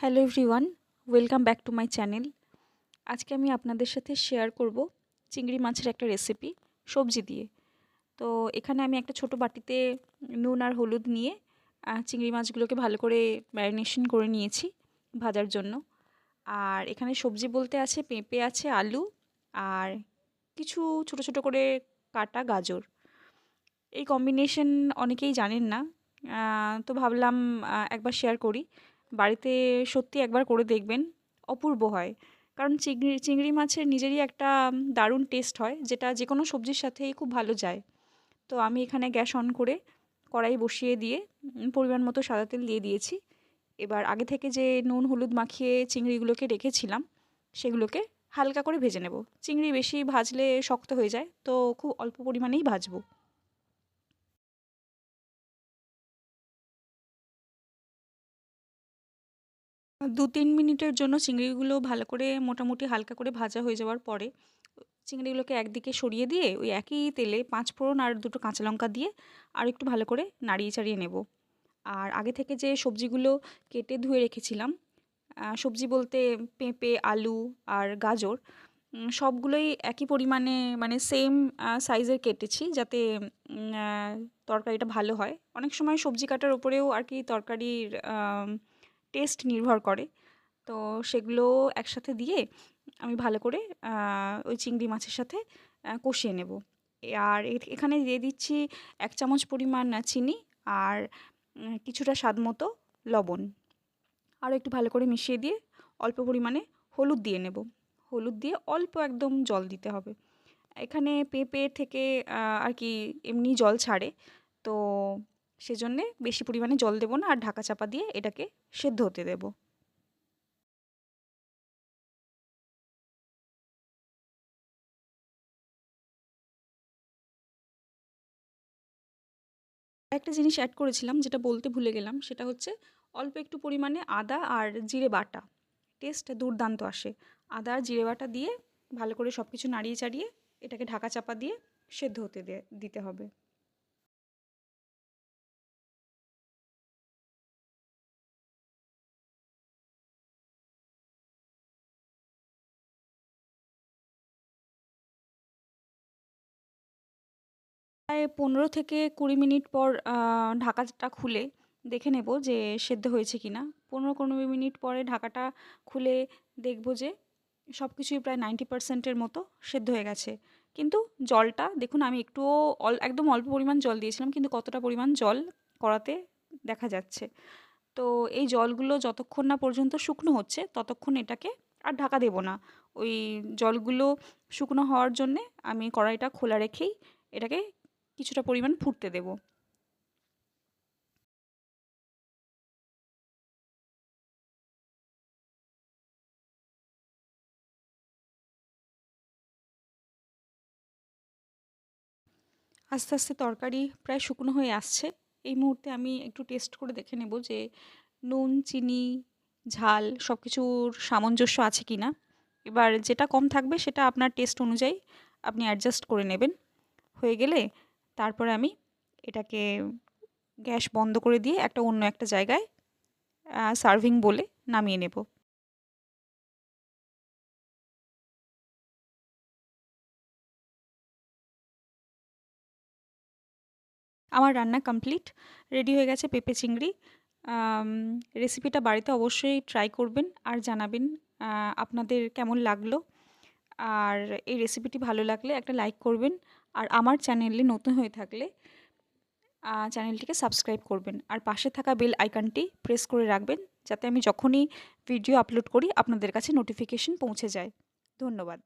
Hello everyone, welcome back to my channel. আজকে আমি আপনাদের সাথে শেয়ার করব চিংড়ি মাছের একটা রেসিপি, সবজি দিয়ে। তো এখানে আমি একটা ছোট বাটিতে নুন আর হলুদ নিয়ে চিংড়ি মাছগুলোকে ভালো করে ম্যারিনেশন করে নিয়েছি ভাজার জন্য। আর এখানে সবজি বলতে আছে পেঁপে, আছে আলু, আর কিছু ছোট ছোট করে কাটা গাজর। এই কম্বিনেশন অনেকেই জানেন না তো ভাবলাম একবার শেয়ার করি। বাড়িতে সত্যি একবার করে দেখবেন, অপূর্ব হয়। কারণ চিংড়ি চিংড়ি মাছের নিজেরই একটা দারুণ টেস্ট হয়, যেটা যে কোনো সবজির সাথেই খুব ভালো যায়। তো আমি এখানে গ্যাস অন করে কড়াই বসিয়ে দিয়ে পরিমাণ মতো সাদা তেল দিয়ে দিয়েছি। এবার আগে থেকে যে নুন, হলুদ মাখিয়ে চিংড়িগুলোকে রেখেছিলাম, সেগুলোকে হালকা করে ভেজে নেব। চিংড়ি বেশি ভাজলে শক্ত হয়ে যায়, তো খুব অল্প পরিমাণেই ভাজবো। দু তিন মিনিটের জন্য চিংড়িগুলো ভালো করে মোটামুটি হালকা করে ভাজা হয়ে যাওয়ার পরে, চিংড়িগুলোকে একদিকে সরিয়ে দিয়ে ওই একই তেলে পাঁচ ফোড়ন আর দুটো কাঁচা লঙ্কা দিয়ে আর একটু ভালো করে নাড়িয়ে চাড়িয়ে নেব। আর আগে থেকে যে সবজিগুলো কেটে ধুয়ে রেখেছিলাম সবজি বলতে পেঁপে, আলু আর গাজর সবগুলোই একই পরিমাণে মানে সেম সাইজের কেটেছি যাতে তরকারিটা ভালো হয়। অনেক সময় সবজি কাটার ওপরেও আর কি তরকারির টেস্ট নির্ভর করে। তো সেগুলো একসাথে দিয়ে আমি ভালো করে ওই চিংড়ি মাছের সাথে কষিয়ে নেব। আর এখানে দিয়ে দিচ্ছি এক চামচ পরিমাণ চিনি আর কিছুটা স্বাদ মতো লবণ। আরও একটু ভালো করে মিশিয়ে দিয়ে অল্প পরিমাণে হলুদ দিয়ে নেব। হলুদ দিয়ে অল্প একদম জল দিতে হবে। এখানে পেঁপে থেকে আর কি এমনি জল ছাড়ে। তো সেজন্যে বেশি পরিমাণে জল দেবো না আর ঢাকা চাপা দিয়ে এটাকে সেদ্ধ হতে দেব। একটা জিনিস অ্যাড করেছিলাম যেটা বলতে ভুলে গেলাম, সেটা হচ্ছে অল্প একটু পরিমাণে আদা আর জিরে বাটা। টেস্ট দুর্দান্ত আসে। আদা আর জিরে বাটা দিয়ে ভালো করে সব কিছু নাড়িয়ে চাড়িয়ে এটাকে ঢাকা চাপা দিয়ে সেদ্ধ হতে দিতে হবে। প্রায় পনেরো থেকে কুড়ি মিনিট পর ঢাকাটা খুলে দেখে নেব যে সেদ্ধ হয়েছে কি না পনেরো কুড়ি মিনিট পরে ঢাকাটা খুলে দেখব যে সব কিছুই প্রায় নাইনটি পার্সেন্টের মতো সেদ্ধ হয়ে গেছে। কিন্তু জলটা, দেখুন আমি একটুও অল, একদম অল্প পরিমাণ জল দিয়েছিলাম, কিন্তু কতটা পরিমাণ জল করাতে দেখা যাচ্ছে। তো এই জলগুলো যতক্ষণ না পর্যন্ত শুকনো হচ্ছে, ততক্ষণ এটাকে আর ঢাকা দেব না। ওই জলগুলো শুকনো হওয়ার জন্যে আমি কড়াইটা খোলা রেখেই এটাকে কিছুটা পরিমাণ ফুটতে দেব। আস্তে আস্তে তরকারি প্রায় শুকনো হয়ে আসছে। এই মুহূর্তে আমি একটু টেস্ট করে দেখে নেব যে নুন, চিনি, ঝাল সব কিছুর সামঞ্জস্য আছে কি না এবার যেটা কম থাকবে সেটা আপনার টেস্ট অনুযায়ী আপনি অ্যাডজাস্ট করে নেবেন। হয়ে গেলে তারপরে আমি এটাকে গ্যাস বন্ধ করে দিয়ে একটা অন্য একটা জায়গায় সার্ভিং বলে নামিয়ে নেব। আমার রান্না কমপ্লিট, রেডি হয়ে গেছে পেঁপে চিংড়ি। রেসিপিটা বাড়িতে অবশ্যই ট্রাই করবেন আর জানাবেন আপনাদের কেমন লাগল। আর এই রেসিপিটি ভালো লাগলে একটা লাইক করবেন আর আমার চ্যানেলে নতুন হয়ে থাকলে চ্যানেলটিকে সাবস্ক্রাইব করবেন। আর পাশে থাকা বেল আইকনটি প্রেস করে রাখবেন যাতে আমি যখনই ভিডিও আপলোড করি আপনাদের কাছে নোটিফিকেশন পৌঁছে যায়। ধন্যবাদ।